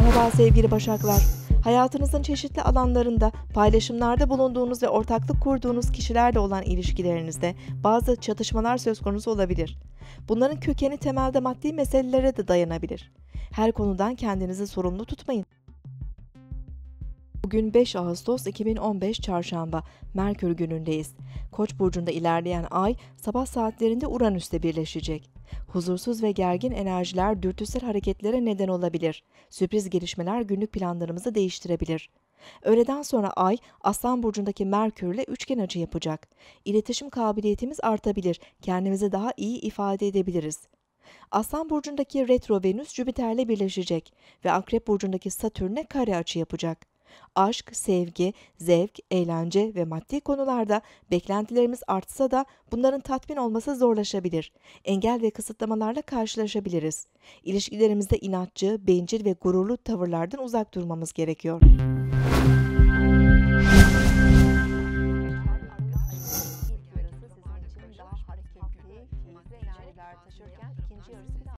Merhaba sevgili Başaklar. Hayatınızın çeşitli alanlarında paylaşımlarda bulunduğunuz ve ortaklık kurduğunuz kişilerle olan ilişkilerinizde bazı çatışmalar söz konusu olabilir. Bunların kökeni temelde maddi meselelere de dayanabilir. Her konudan kendinizi sorumlu tutmayın. Bugün 5 Ağustos 2015 Çarşamba, Merkür günündeyiz. Koç burcunda ilerleyen ay sabah saatlerinde Uranüs'te birleşecek. Huzursuz ve gergin enerjiler dürtüsel hareketlere neden olabilir. Sürpriz gelişmeler günlük planlarımızı değiştirebilir. Öğleden sonra ay Aslan burcundaki Merkürle üçgen açı yapacak. İletişim kabiliyetimiz artabilir. Kendimizi daha iyi ifade edebiliriz. Aslan burcundaki retro Venüs Jüpiter'le birleşecek ve Akrep burcundaki Satürn'e kare açı yapacak. Aşk, sevgi, zevk, eğlence ve maddi konularda beklentilerimiz artsa da bunların tatmin olması zorlaşabilir. Engel ve kısıtlamalarla karşılaşabiliriz. İlişkilerimizde inatçı, bencil ve gururlu tavırlardan uzak durmamız gerekiyor.